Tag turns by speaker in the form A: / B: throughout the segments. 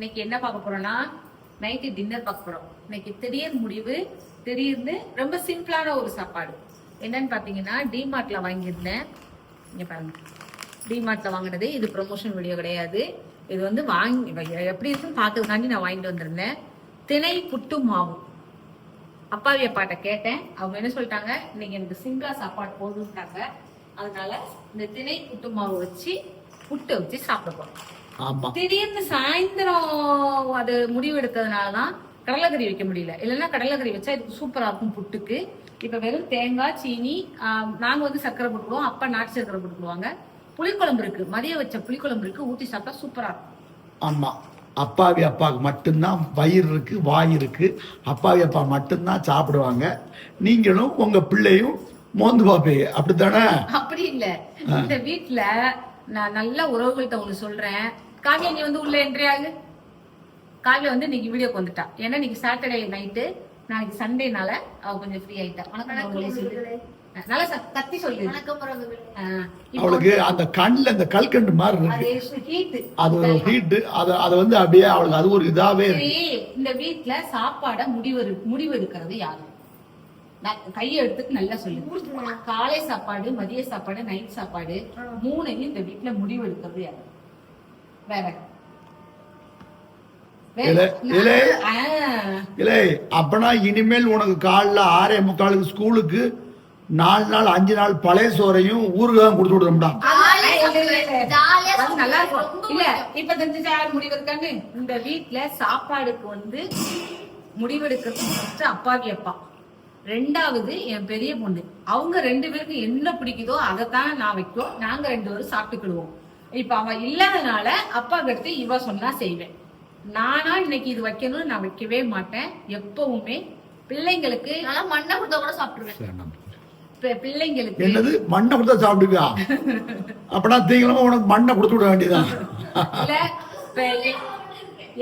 A: இன்னைக்கு என்ன பார்க்க போறோம்னா நைட்டு டின்னர் பார்க்க போறோம். இன்னைக்கு திடீர் முடிவு திடீர்னு ரொம்ப சிம்பிளான ஒரு சாப்பாடு. என்னன்னு பாத்தீங்கன்னா டிமார்ட்ல வாங்கியிருந்தேன். இங்க பாருங்க. டிமார்ட்ல வாங்கினது இது ப்ரொமோஷன் வீடியோ கிடையாது. இது வந்து வாங்கி எப்படி இருக்குன்னு பாக்குறதுக்காண்டி நான் வாங்கிட்டு வந்திருந்தேன். திணை புட்டு மாவு. அப்பாவி அப்பாட்ட கேட்டேன். அவங்க என்ன சொல்லிட்டாங்க இன்னைக்கு எனக்கு சிம்பிளா சாப்பாடு போதும்ட்டாங்க அதனால இந்த திணை புட்டு மாவு வச்சு புட்டை வச்சு சாப்பிட போறோம்.
B: ஆமா.
A: திடீர்னு சாயந்தரம் அது முடிவு எடுத்ததுனாலதான் கடலைக்கறி வைக்க முடியல. இல்லைன்னா கடலைக்கறி வச்சா இதுக்கு சூப்பரா இருக்கும் புட்டுக்கு. இப்ப வெறும் தேங்காய் சீனி நாங்க வந்து சர்க்கரை போட்டுக்குவோம் அப்பா நாட்டு சர்க்கரை போட்டுக்குவாங்க. புளிக்குழம்பு இருக்கு. மதியம் வச்ச புளிக்குழம்பு இருக்கு. ஊத்தி சாப்பிட்டா சூப்பரா இருக்கும்.
B: ஆமா. அப்பாவி அப்பாவுக்கு மட்டும்தான் வயிறு இருக்கு வாய் இருக்கு. அப்பாவி அப்பா மட்டும்தான் சாப்பிடுவாங்க. நீங்களும் உங்க பிள்ளையும் மோந்து பாப்பீங்க அப்படித்தானே?
A: அப்படி இல்ல. இந்த வீட்ல நான் நல்ல உறவுகள்கிட்ட ஒண்ணு சொல்றேன். காவியா நீ வந்து உள்ள என்ட்ரி ஆகு. காவியா வந்து இன்னைக்கு வீடியோக்கு வந்துட்டா. ஏன்னா இன்னைக்கு சாட்டர்டே நைட்டு நாளைக்கு சண்டேனால அவ கொஞ்சம் ஃப்ரீ ஆயிட்டா. வணக்கம். நல்லா சத்- கத்தி சொல்லு.
B: அவளுக்கு அந்த கண்ணுல அந்த கல்கண்டு மாதிரி இருக்கு.
A: அது ஹீட்
B: அது ஒரு ஹீட்டு அதை அதை வந்து அப்படியே அவளுக்கு அது ஒரு இதாவே
A: இந்த வீட்ல சாப்பாட முடிவு முடிவு எடுக்கிறது யாரு? நான் கையை எடுத்துட்டு நல்லா சொல்லு. காலை சாப்பாடு மதிய சாப்பாடு நைட் சாப்பாடு மூணையும் இந்த வீட்ல முடிவு எடுக்கிறது யாரு வேற வேற-
B: இலே, இலே.
A: ஆ.
B: இல்லை அப்பனா இனிமேல் உனக்கு காலைல ஆறே முக்காலுக்கு ஸ்கூலுக்கு நாலு நாள் அஞ்சு நாள் பழைய சோறையும் ஊறுகாயும் கொடுத்து விடுறோம்டா
A: நல்லா இருக்கும். இல்ல இப்ப தெரிஞ்சு யார் முடிவு இருக்கான்னு? இந்த வீட்ல சாப்பாடுக்கு வந்து முடிவெடுக்கிறது ஃபர்ஸ்ட் அப்பாவி அப்பா. ரெண்டாவது என் பெரிய பொண்ணு. அவங்க ரெண்டு பேருக்கு என்ன பிடிக்குதோ அதைத்தான் நான் வைக்கும். நாங்க ரெண்டு பேரும் சாப்பிட்டுக்கிடுவோம். இப்ப அவ இல்லாதனால அப்பாவுக்கு அடுத்து இவ சொன்னா செய்வேன். நானா இன்னைக்கு இது வைக்கணும்னு நான் வைக்கவே மாட்டேன். எப்பவுமே பிள்ளைங்களுக்கு
C: நல்லா மண்ணை கொடுத்தா கூட சாப்பிட்டுருவேன்.
A: பிள்ளைங்களுக்கு
B: என்னது? மண்ணை கொடுத்தா சாப்பிடுவியா? அப்பனா தீங்கிழமை உனக்கு மண்ணை கொடுத்து விட வேண்டியதான்
A: இல்ல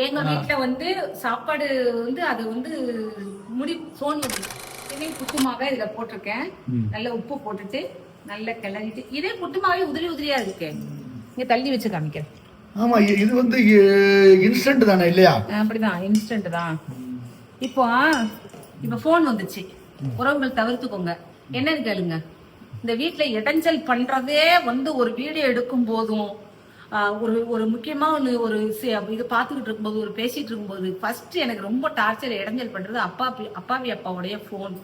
A: எங்க வீட்ல வந்து சாப்பாடு வந்து அது வந்து முடி சோன்ல இதே புட்டுமாவே இதுல போட்டிருக்கேன். நல்ல உப்பு போட்டுட்டு நல்ல கிளறிட்டு இதே புட்டுமாவே உதிரி உதிரியா இருக்கு. இங்க தள்ளி வச்சு காமிக்கிறேன்.
B: ஆமா இ- இது வந்து இன்ஸ்டன்ட் தானே இல்லையா?
A: அப்படிதான் இன்ஸ்டன்ட் தான். இப்போ இப்ப போன் வந்துச்சு. உறவுகள் தவிர்த்துக்கோங்க. என்னன்னு கேளுங்க? இந்த வீட்ல இடைஞ்சல் பண்றதே வந்து ஒரு வீடியோ எடுக்கும் போதும் ஒரு ஒரு முக்கியமா ஒண்ணு ஒரு இது பார்த்துக்கிட்டு இருக்கும்போது ஒரு பேசிட்டு இருக்கும்போது ஃபர்ஸ்ட் எனக்கு ரொம்ப டார்ச்சர் இடைஞ்சல் பண்றது அப்பா அப்பாவி அப்பாவுடைய போன்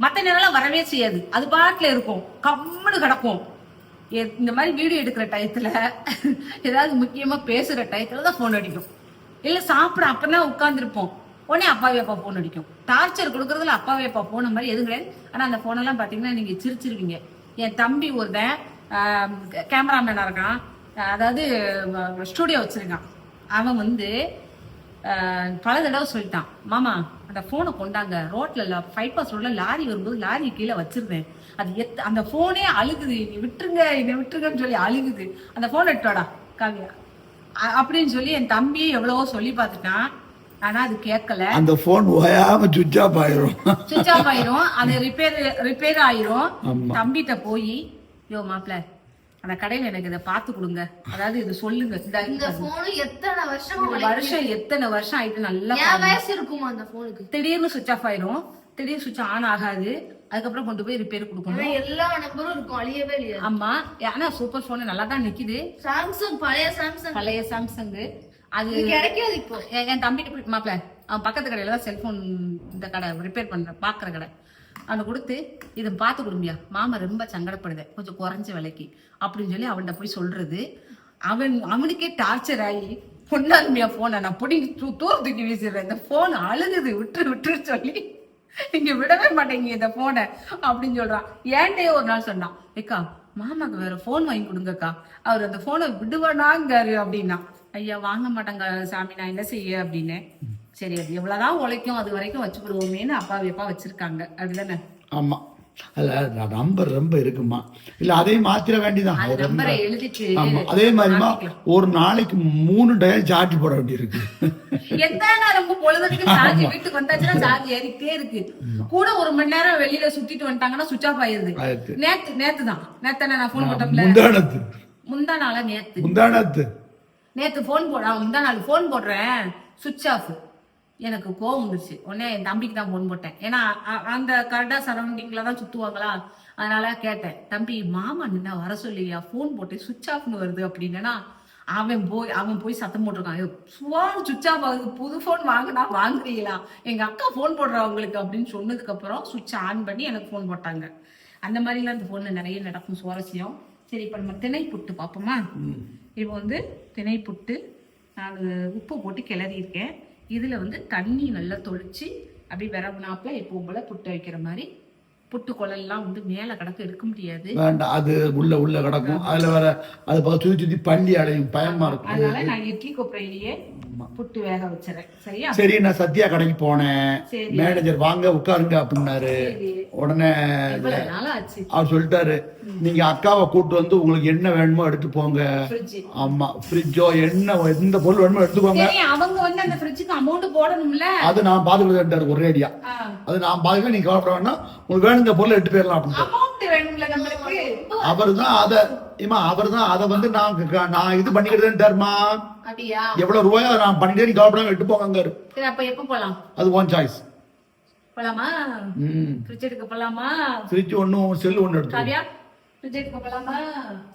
A: மத்த நேரம்லாம் வரவே செய்யாது. அது பாட்டுல இருக்கும். கம்முன்னு கிடக்கும் இந்த மாதிரி வீடியோ எடுக்கிற டயத்துல ஏதாவது முக்கியமா பேசுற டயத்துல தான் போன் அடிக்கும். இல்ல சாப்பிட அப்பதான் உட்காந்துருப்போம் உடனே அப்பாவே அப்பா போன் அடிக்கும். டார்ச்சர் கொடுக்கறதுல அப்பாவே அப்பா போன மாதிரி எதுவும் கிடையாது. ஆனா அந்த ஃபோனெல்லாம் எல்லாம் பாத்தீங்கன்னா நீங்க சிரிச்சிருவீங்க. என் தம்பி ஒருத்தன் கேமராமேனா இருக்கான். அதாவது ஸ்டூடியோ வச்சிருக்கான். அவன் வந்து பல தடவை சொல்லிட்டான். மாமா அந்த போனை கொண்டாங்க. ரோட்ல பைபாஸ் ரோட்ல லாரி வரும்போது லாரி கீழே வச்சிருந்தேன். அது எத் அந்த போனே அழுகுது. நீ விட்டுருங்க என்னை விட்டுருங்கன்னு சொல்லி அழுகுது. அந்த போன் எடுத்தோடா காவியா? அப்படின்னு சொல்லி என் தம்பியை எவ்வளவோ சொல்லி பார்த்துட்டான். ஆனா அது கேட்கல.
B: அந்த போன் ஓயாம சுவிட்ச் ஆஃப் ஆயிரும்.
A: சுவிச் ஆஃப் ஆயிரும். அது ரிப்பேர் ரிப்பேர் ஆயிரும். தம்பிட்ட போய் யோ மாப்பிள அந்த கடையில எனக்கு இதை பார்த்து கொடுங்க. அதாவது இது சொல்லுங்க. இந்த
C: போனு எத்தனை வருஷமா
A: வருஷம் எத்தனை வருஷம் ஆயிட்டு நல்லா.
C: வயசு இருக்குமா அந்த போனுக்கு
A: திடீர்னு சுவிச் ஆஃப் ஆயிரும். திடீர்னு சுவிச் ஆன் ஆகாது. அதுக்கப்புறம் கொண்டு போய் ரிப்பேர் கொடுக்கணும்.
C: எல்லா நம்பரும் இருக்கும். அழியவே இல்லையா
A: ஆமா. ஆனா சூப்பர் போன் நல்லா தான் நிக்குது.
C: சாம்சங் பழைய சாம்சங்
A: பழைய சாம்சங் அது
C: கிடைக்காது இப்போ.
A: என் தம்பிட்டு போய் மாப்பிள அவன் பக்கத்து கடையில தான் செல்போன் இந்த கடை ரிப்பேர் பண்ற பாக்குற கடை. அதை கொடுத்து இதை பார்த்து கொடும்பியா மாமா ரொம்ப சங்கடப்படுது. கொஞ்சம் குறைஞ்ச விலைக்கு. அப்படின்னு சொல்லி அவன்கிட்ட போய் சொல்றது. அவன் அவனுக்கே டார்ச்சர் ஆகி பொண்ணாருமையா போனை நான் பிடிங்கி தூ தூர தூக்கி வீசிடுறேன். இந்த போன் அழுகுது. விட்டுரு விட்டு சொல்லி. இங்க விடவே மாட்டேங்க இந்த போனை அப்படின்னு சொல்றான் ஏன்டே ஒரு நாள் சொன்னான் ஏக்கா மாமாக்கு வேற போன் வாங்கி கொடுங்கக்கா. அவர் அந்த போனை விடுவானாங்காரு அப்படின்னா. ஐயா வாங்க மாட்டாங்க சாமி. நான் என்ன செய்ய? அப்படின்னு. சரி அது எவ்வளவுதான் உழைக்கும் அது வரைக்கும் வச்சுக்கிடுவோமேன்னு அப்பா அப்பா வச்சிருக்காங்க. அப்படிதானே?
B: ஆமா. அதுல நம்பர் ரொம்ப இருக்குமா? இல்ல அதையும் மாத்திர வேண்டியதான்
A: அது
B: மாதிரிமா ஒரு நாளைக்கு மூணு டயல் சார்ஜ் போட வேண்டியிருக்கு.
A: எத்தனை ரொம்ப பொழுதுக்கு சார்ஜ் வீட்டுக்கு வந்தாச்சுன்னா சார்ஜ் ஏறிக்கிட்டே இருக்கு. கூட ஒரு மணி நேரம் வெளியில சுத்திட்டு வந்துட்டாங்கன்னா சுவிச் ஆஃப் ஆயிருது. நேத்து நேத்து தான் நேத்து நான் போன் போட்டோம்ல
B: முந்தானத்து.
A: முந்தா நாளா நேத்து.
B: முந்தானத்து.
A: நேத்து ஃபோன் போட முந்தா நாள் ஃபோன் போடுறேன். சுவிட்ச் ஆஃப் எனக்கு கோவம் வந்துருச்சு. உடனே என் தம்பிக்கு தான் ஃபோன் போட்டேன். ஏன்னா அந்த கரெக்டா சரௌண்டிங்ல தான் சுத்துவாங்களா? அதனால கேட்டேன் தம்பி மாமா நின்னா வர சொல்லியா? ஃபோன் போட்டு சுவிட்ச் ஆஃப்னு வருது அப்படின்னா அவன் போய் அவன் போய் சத்தம் போட்டிருக்கான். ஃபோன் சுவிட்ச் ஆஃப் ஆகுது. புது ஃபோன் வாங்கினா வாங்குறீங்களா? எங்க அக்கா ஃபோன் போடுறா உங்களுக்கு அப்படின்னு சொன்னதுக்கு அப்புறம் சுவிட்ச் ஆன் பண்ணி எனக்கு ஃபோன் போட்டாங்க. அந்த மாதிரிலாம் இந்த ஃபோன்ல நிறைய நடக்கும் சுவாரஸ்யம். சரி இப்போ நம்ம திணை புட்டு பார்ப்போமா இப்போ வந்து திணை புட்டு நான் உப்பு போட்டு கிளறி இருக்கேன் இதில் வந்து தண்ணி நல்லா தொளிச்சு அப்படி விறகுனாப்புல எப்பவும் போல் புட்டு வைக்கிற மாதிரி புட்டு குழல்லாம் வந்து மேலே கிடக்க எடுக்க முடியாது.
B: வேண்டாம் அது உள்ள உள்ள கிடக்கும். அதுல வேற அது பார்த்து சுத்தி சுத்தி பள்ளி அடையும் பயமா இருக்கும்.
A: அதனால நான் இட்லி கொப்பரையிலேயே புட்டு வேக வச்சிடறேன். சரியா?
B: சரி நான் சத்யா கடைக்கு போனேன். மேனேஜர் வாங்க உட்காருங்க அப்படின்னாரு. உடனே அவர் சொல்லிட்டாரு நீங்க அக்காவை கூட்டு வந்து உங்களுக்கு என்ன வேணுமோ எடுத்து போங்க. ஆமா ஃப்ரிட்ஜோ என்ன எந்த பொருள் வேணுமோ எடுத்துக்கோங்க
A: அவங்க வந்து அந்த ஃப்ரிட்ஜுக்கு அமௌண்ட் போடணும்ல.
B: அது நான் பாத்துக்கிட்டு ஒரேடியா அது நான் பாத்துக்க நீங்க கவலைப்பட வேண்டாம். உங்களுக்கு வேணுங்க பொருள் எடுத்து போயிடலாம் அப்படின்னு அவர் தான் அதை ஏமா அவர் தான் அதை வந்து நான் நான் இது பண்ணிக்கிட்டேன்ட்டாருமா
A: அப்படியா?
B: எவ்வளவு ரூபாயோ நான் பண்ணிட்டே நீ கவலைப்படாம எடுத்து போங்க
A: சரி அப்ப எப்ப போலாம்?
B: அது ஒன் சாய்ஸ்
A: போலாமா? ஃப்ரிட்ஜ் எடுக்க போலாமா?
B: ஃப்ரிட்ஜ் செல்லு ஒன்று எடுத்து
A: காவியா ஃப்ரிட்ஜ் எடுக்க போலாமா?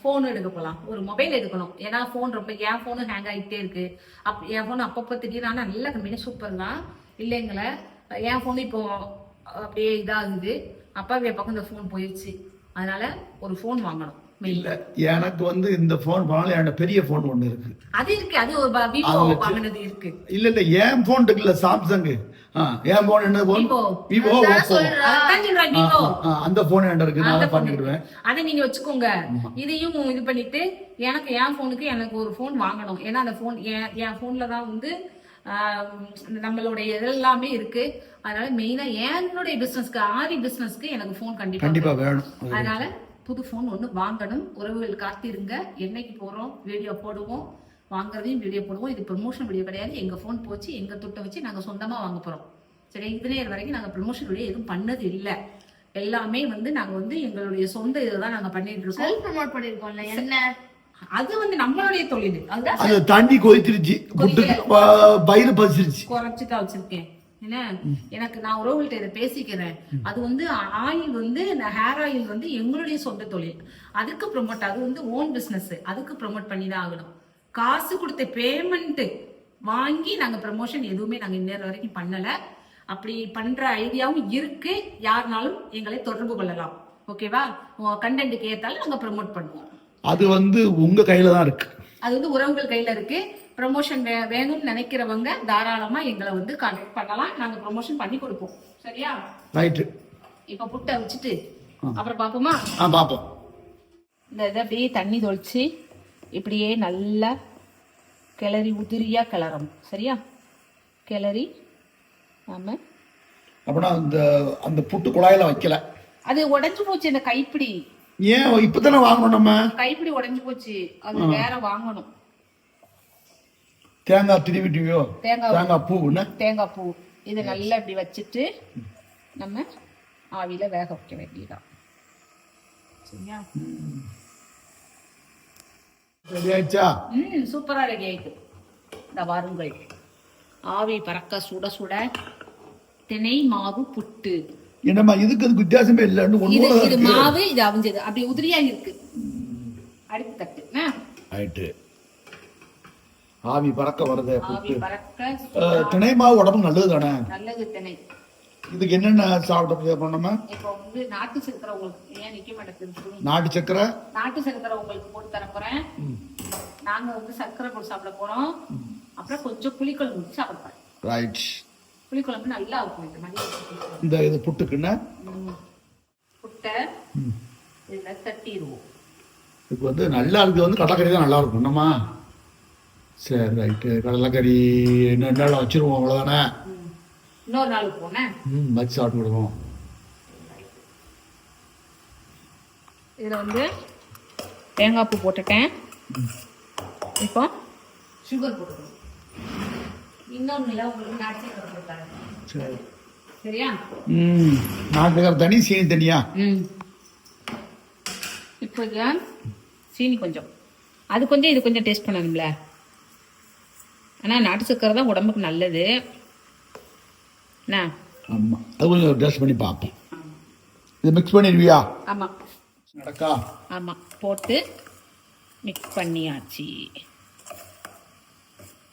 A: ஃபோன் எடுக்க போலாம். ஒரு மொபைல் எடுக்கணும். ஏன்னா ஃபோன் ரொம்ப என் ஃபோனு ஹேங் ஆகிட்டே இருக்கு. அப் என் ஃபோன் அப்பப்போ திடீர்னு நல்ல கம்பெனி சூப்பர் தான். இல்லைங்களே என் ஃபோன் இப்போ அப்படியே இதாகுது. அப்பாவே பக்கம் இந்த ஃபோன் போயிடுச்சு அதனால ஒரு ஃபோன் வாங்கணும்
B: இல்ல எனக்கு வந்து இந்த போன் பண்ணாலும் என்கிட்ட பெரிய போன் ஒண்ணு இருக்கு.
A: அது இருக்கு அது ஒரு வாங்கினது இருக்கு.
B: இல்ல இல்ல என் போன் இருக்குல்ல சாம்சங் என் போன் என்ன போன். விவோ ஓப்போ அந்த போன் என்கிட்ட இருக்கு நான் பண்ணிடுவேன்
A: அதை நீங்க வச்சுக்கோங்க. இதையும் இது பண்ணிட்டு எனக்கு என் போனுக்கு எனக்கு ஒரு ஃபோன் வாங்கணும். ஏன்னா அந்த ஃபோன் என் ஃபோன்ல தான் வந்து நம்மளுடைய இதெல்லாமே இருக்கு. அதனால மெயினா என்னுடைய பிசினஸ்க்கு ஆரி பிசினஸ்க்கு எனக்கு ஃபோன் கண்டிப்பா
B: கண்டிப்பா
A: வேணும். அதனால புது ஃபோன் ஒன்று வாங்கணும். உறவுகள் காத்திருங்க. என்னைக்கு போறோம் வீடியோ போடுவோம். வாங்குறதையும் வீடியோ போடுவோம். இது ப்ரொமோஷன் வீடியோ கிடையாது. எங்க ஃபோன் போச்சு எங்க துட்டை வச்சு நாங்க சொந்தமா வாங்க போறோம். சரி இது நேரம் வரைக்கும் நாங்க ப்ரொமோஷன் வீடியோ எதுவும் பண்ணது இல்ல. எல்லாமே வந்து நாங்க வந்து எங்களுடைய சொந்த இதுதான் நாங்க பண்ணிட்டு இருக்கோம்.
C: ப்ரமோட் என்ன?
A: அது வந்து நம்மளுடைய தொழில். அதுதான்
B: அது தண்ணி கொதிச்சிருச்சு புட்டுக்கு ப- பயிறு பசிருச்சு
A: குறைச்சு தான் வச்சிருக்கேன் என்ன? எனக்கு நான் உறவுகள்ட்ட இதை பேசிக்கிறேன். அது வந்து ஆயில் வந்து ஹேர் ஆயில் வந்து எங்களுடைய சொந்த தொழில். அதுக்கு ப்ரொமோட் அது வந்து ஓன் பிசினஸ் அதுக்கு ப்ரொமோட் பண்ணி தான் ஆகணும். காசு கொடுத்த பேமெண்ட் வாங்கி நாங்க ப்ரமோஷன் எதுவுமே நாங்க இன்னொரு வரைக்கும் பண்ணல. அப்படி பண்ற ஐடியாவும் இருக்கு. யாருனாலும் எங்களை தொடர்பு கொள்ளலாம். ஓகேவா உங்க கண்டென்ட்டுக்கு ஏத்தாலும் நாங்க ப்ரமோட் பண்ணுவோம்.
B: அது வந்து உங்க கையில தான் இருக்கு.
A: அது வந்து உறவுகள் கையில இருக்கு. ப்ரமோஷன் வேணும்னு நினைக்கிறவங்க தாராளமா எங்களை வந்து கான்டாக்ட் பண்ணலாம். நாங்க ப்ரமோஷன் பண்ணி கொடுப்போம். சரியா?
B: ரைட்டு
A: இப்ப புட்டை வச்சுட்டு அப்புறம் பாப்போமா
B: ஆ பாப்போம்
A: இந்த இதை அப்படியே தண்ணி தொளிச்சு இப்படியே நல்லா கிளறி உதிரியா கிளறணும். சரியா? கிளறி நாம
B: அப்படின்னா அந்த அந்த புட்டு குழாயில வைக்கல.
A: அது உடைஞ்சு போச்சு இந்த கைப்பிடி.
B: ஏன்? இப்பதானே வாங்கணும் நம்ம?
A: கைப்பிடி உடைஞ்சு போச்சு. அது வேற வாங்கணும்.
B: தேங்காய் திருவிட்டியோ?
A: தேங்காய்
B: தேங்காய் பூ
A: தேங்காய் பூ. இதை நல்லா இப்படி வச்சுட்டு நம்ம ஆவியில வேக வைக்க வேண்டியதான் சரியா?
B: ரெடி ஆயிடுச்சா
A: ம் சூப்பரா ரெடி ஆயிட்டு. இந்த வாருங்கள். ஆவி பறக்க சுட சுட திணை மாவு புட்டு.
B: என்னம்மா இதுக்கு அதுக்கு வித்தியாசமே இல்லைன்னு ஒன்று
A: இது மாவு இது அவிஞ்சது. அப்படி உதிரியா இருக்கு. அடுத்து தட்டு?
B: ஆயிட்டு. ஆவி பறக்க வருது திணை மாவு உடம்பு நல்லது தானே
A: நல்லது திணை.
B: இதுக்கு என்னென்ன சாப்பிட பண்ணோமா
A: இப்போ வந்து நாட்டு சர்க்கரை உங்களுக்கு ஏன் நிக்க மாட்டேங்குது
B: நாட்டு சக்கரை?
A: நாட்டு சர்க்கரை உங்களுக்கு போட்டு தர போறேன். நாங்க வந்து சர்க்கரை போட்டு சாப்பிட போறோம். அப்புறம் கொஞ்சம் புளிக்குழம்பு சாப்பிட போறேன்.
B: ரைட்.
A: புளிக்குழம்பு நல்லா இருக்கும் இந்த மாதிரி
B: இந்த இது புட்டுக்குன்னா.
A: புட்டை இதுல தட்டிடுவோம்.
B: இதுக்கு வந்து நல்லா இருக்கிறது வந்து கடலக்கறி தான் நல்லா இருக்கும். என்னம்மா? சரி ரைட்டு. கடலைக்கறி ரெண்டு நாள் வச்சிருவோம் அவ்வளோதானே.
A: இன்னொரு நாள் போனேன்.
B: ம் வச்சு சாப்பிட்டு விடுவோம்.
A: இதுல வந்து தேங்காய் பூ போட்டுட்டேன். இப்போ சுகர் போட்டுக்கணும். இன்னொன்னு இல்லை உங்களுக்கு.
B: சரி.
A: சரியா?
B: ம். நாட்டுக்கார தனி சீனி தனியா?
A: ம். இப்போ சீனி கொஞ்சம். அது கொஞ்சம் இது கொஞ்சம் டேஸ்ட் பண்ணணும்ல. ஆனால் நாட்டு சக்கரை தான் உடம்புக்கு நல்லது. என்ன
B: ஆமாம் அது கொஞ்சம் டேஸ்ட் பண்ணி பார்ப்போம். இது மிக்ஸ் பண்ணிடுவியா?
A: ஆமாம்
B: நடக்கா?
A: ஆமாம் போட்டு மிக்ஸ் பண்ணியாச்சு.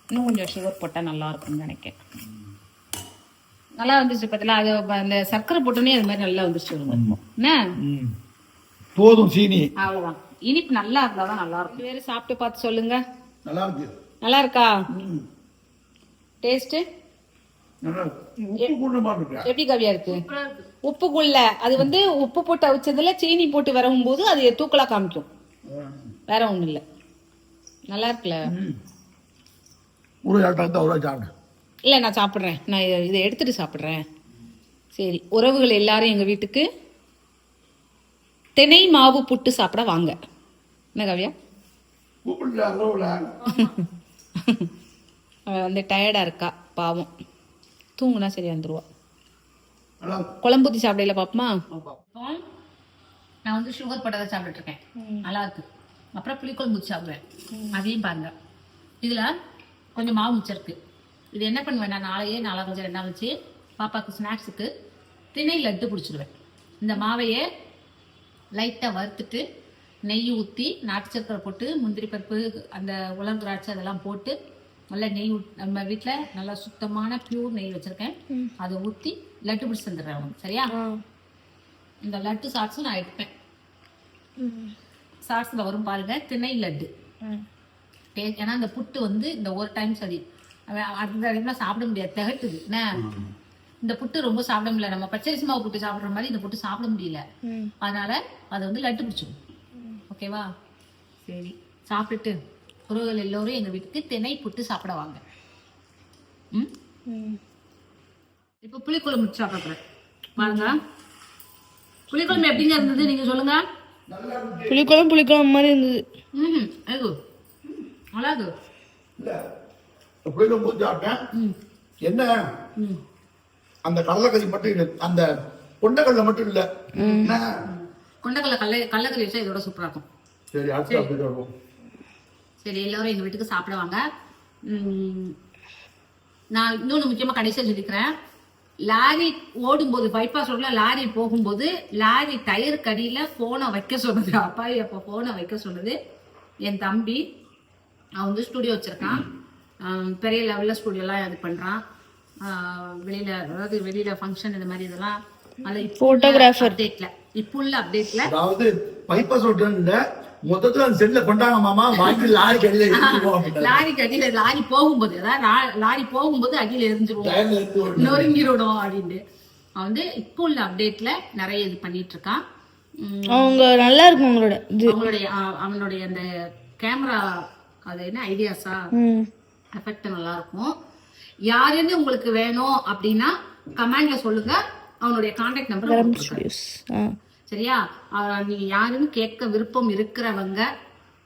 A: இன்னும் கொஞ்சம் சுகர் போட்டால் நல்லா இருக்கும்னு நினைக்கிறேன். நல்லா வந்துச்சு பார்த்தீங்களா அது அந்த சர்க்கரை போட்டோன்னே அது மாதிரி நல்லா வந்துச்சு என்ன?
B: போதும் சீனி.
A: அவ்வளோதான் இனிப்பு நல்லா இருந்தால் தான் நல்லா இருக்கும் வேறு சாப்பிட்டு பார்த்து சொல்லுங்க.
B: நல்லா இருக்கு
A: நல்லா இருக்கா? டேஸ்ட்டு எப்படி கவியா இருக்கு? உப்புக்குள்ள அது வந்து உப்பு போட்டு அவிச்சதுல சீனி போட்டு வரவும் போது அது தூக்கலா காமிக்கும். வேற ஒண்ணும் இல்ல நல்லா இருக்குல்ல?
B: ஒரு ஆட்டம் அவ்வளோ சாப்பிடு.
A: இல்ல நான் சாப்பிடுறேன். நான் இதை- இதை எடுத்துட்டு சாப்பிடுறேன். சரி உறவுகள் எல்லாரும் எங்க வீட்டுக்கு திணை மாவு புட்டு சாப்பிட வாங்க. என்ன கவியா?
B: உப்பு அளவில்
A: அவ வந்து டயர்டா இருக்கா பாவம். தூங்குனா சரி வந்துருவா.
B: நல்லா இருக்கு.
A: குழம்பு ஊத்தி சாப்பிடல பாப்பமா. நான் வந்து சுகர் போட்டதை சாப்பிட்டுட்டு இருக்கேன். நல்லா இருக்கு. அப்புறம் புளிக்குழம்பு சாப்பிடுவேன். அதையும் பாருங்க. இதுல கொஞ்சம் மாவு மிச்சம் இது என்ன பண்ணுவேன் நான் நாளையே நாளா கொஞ்சம் ரெண்டா வச்சு பாப்பாக்கு ஸ்நாக்ஸுக்கு திணை லட்டு பிடிச்சிடுவேன் இந்த மாவையே லைட்டாக வறுத்துட்டு நெய் ஊற்றி நாட்டு சக்கரை போட்டு முந்திரி பருப்பு அந்த உலர் திராட்சை அதெல்லாம் போட்டு நல்லா நெய் நம்ம வீட்டில் நல்லா சுத்தமான பியூர் நெய் வச்சுருக்கேன். அதை ஊற்றி லட்டு பிடிச்சி தந்துடுறேன் உனக்கு சரியா? இந்த லட்டு சாட்ஸும் நான் எடுப்பேன். சாட்ஸில் வரும் பாருங்க திணை லட்டு. டே- ஏன்னா இந்த புட்டு வந்து இந்த ஒரு டைம் சரி. அடுத்த டைம்லாம் சாப்பிட முடியாது திகட்டுது. என்ன? இந்த புட்டு ரொம்ப சாப்பிட முடியல. நம்ம பச்சரிசி மாவு புட்டு சாப்பிடுற மாதிரி இந்த புட்டு சாப்பிட முடியல. அதனால அதை வந்து லட்டு பிடிச்சிடும் ஓகேவா? சரி. சாப்பிட்டுட்டு உறவுகள் எல்லோரும் எங்க வீட்டுக்கு திணை புட்டு சாப்பிட வாங்க. ம்? இப்போ புளிக்குழம்பு சாப்பிட பாருங்க. புளிக்குழம்பு எப்படிங்க இருந்தது? நீங்க சொல்லுங்க.
C: புளிக்குழம்பு புளிக்குழம்பு மாதிரி இருந்தது.
A: ம் ஐயோ இருக்கு
B: இல்ல சாப்பிட்டேன்
A: ம்.
B: என்ன? அந்த கடலைக்கறி மட்டும் இல்லை அந்த கொண்டக்கடலை மட்டும் இல்லை?
A: கொண்டக்கடலை கடலை கடலக்கறி வச்சா இதோட சூப்பரா இருக்கும்.
B: சரி அடுத்து அப்படி
A: சரி எல்லாரும் எங்க வீட்டுக்கு சாப்பிட வாங்க ம், நான் இன்னொன்று முக்கியமா கடைசியாக சொல்லிக்கிறேன். லாரி ஓடும்போது பைபாஸ் ரோட்ல லாரி போகும்போது லாரி டயர் கடியில போனை வைக்க சொன்னது அப்பாவி அப்போ போனை வைக்க சொன்னது என் தம்பி அவன் வந்து ஸ்டுடியோ வச்சிருக்கான். பெரிய லெவல்ல ஸ்டுடியோலாம் இது பண்றான். ஆ, வெளியில அதாவது வெளியில ஃபங்க்ஷன் இந்த மாதிரி இதெல்லாம் அதில் ஃபோட்டோகிராஃபர் அப்டேட்ல இப்போ உள்ள அப்டேட்ல
B: அதாவது பைப்பர் சொல்றேன் மொத்தத்துல அந்த செல்ல கொண்டாங்க மாமா வாங்கி லாரி கடையில.
A: லாரிக்கு அடியில லாரி போகும்போது அதாவது லாரி போகும்போது அடியில எரிஞ்சிருவோம் அப்படின்ட்டு. அவன் வந்து இப்போ உள்ள அப்டேட்ல நிறைய இது பண்ணிட்டு இருக்கான்.
C: அவங்க நல்லா இருக்கும் இது.
A: அவங்களுடைய அவனுடைய அந்த கேமரா அது என்ன ஐடியாஸா எஃபெக்ட் நல்லா இருக்கும் யாருன்னு உங்களுக்கு வேணும் அப்படின்னா கமெண்ட்ல சொல்லுங்க. அவனுடைய கான்டாக்ட் நம்பர் சரியா? நீங்க யாருன்னு கேட்க விருப்பம் இருக்கிறவங்க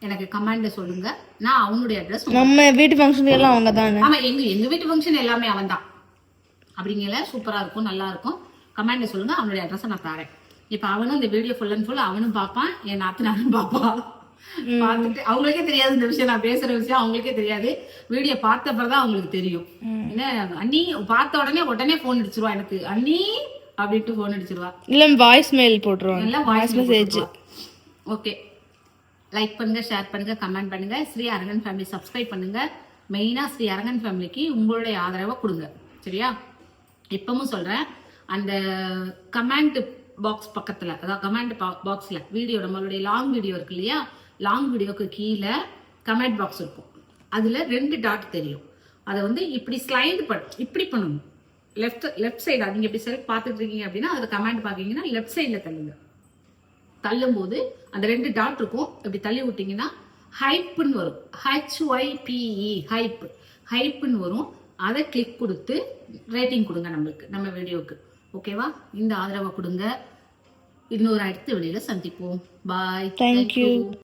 A: எனக்கு கமெண்ட்ல சொல்லுங்க. நான் அவனுடைய அட்ரஸ்
C: நம்ம வீட்டு ஃபங்க்ஷனுக்கு எல்லாம் அவங்க தானே
A: ஆமா எங்க எங்க வீட்டு ஃபங்க்ஷன் எல்லாமே அவன் தான் அப்படிங்கல சூப்பரா இருக்கும் நல்லா இருக்கும் கமெண்ட்ல சொல்லுங்க அவனுடைய அட்ரஸை நான் தரேன். இப்ப அவனும் இந்த வீடியோ ஃபுல் அண்ட் ஃபுல் அவனும் பார்ப்பான் என் நாத்தனாரும் பார்ப்பான். பார்த்துட்டு அவங்களுக்கே தெரியாது இந்த விஷயம் நான் பேசுற விஷயம் அவங்களுக்கே தெரியாது. வீடியோ பார்த்த பிறகுதான் அவங்களுக்கு தெரியும். என்ன அண்ணி பார்த்த உடனே உடனே போன் அடிச்சிருவா எனக்கு. அண்ணி அப்படின்ட்டு போன் அடிச்சிருவா.
C: இல்ல வாய்ஸ் மெயில் போட்டுருவாங்க
A: எல்லாம் வாய்ஸ் மெசேஜ் ஓகே லைக் பண்ணுங்க ஷேர் பண்ணுங்க கமெண்ட் பண்ணுங்க. ஸ்ரீ அரங்கன் ஃபேமிலி சப்ஸ்கிரைப் பண்ணுங்க. மெயினா ஸ்ரீ அரங்கன் ஃபேமிலிக்கு உங்களுடைய ஆதரவை கொடுங்க. சரியா? இப்பவும் சொல்றேன். அந்த கமெண்ட் பாக்ஸ் பக்கத்துல அதாவது கமெண்ட் பாக்ஸ்ல வீடியோ நம்மளுடைய லாங் வீடியோ இருக்கு இல்லையா? லாங் வீடியோக்கு கீழே கமெண்ட் பாக்ஸ் இருக்கும். அதுல ரெண்டு டாட் தெரியும். அதை வந்து இப்படி ஸ்லைடு பண்ண இப்படி பண்ணணும். லெஃப்ட் லெஃப்ட் சைடு நீங்க இப்படி செல்ஃப் பார்த்துட்டு இருக்கீங்க அப்படின்னா அதுல கமெண்ட் பாக்கீங்கன்னா லெஃப்ட் சைடுல தள்ளுங்க. தள்ளும்போது அந்த ரெண்டு டாட் இருக்கும். இப்படி தள்ளி விட்டீங்கன்னா ஹைப்புன்னு வரும். ஹெச்ஒய்பிஇ ஹைப் ஹைப்புன்னு வரும். அதை கிளிக் கொடுத்து ரேட்டிங் கொடுங்க நம்மளுக்கு நம்ம வீடியோவுக்கு ஓகேவா இந்த ஆதரவை கொடுங்க. இன்னொரு அடுத்த வெளியில சந்திப்போம். பாய்
C: Thank you.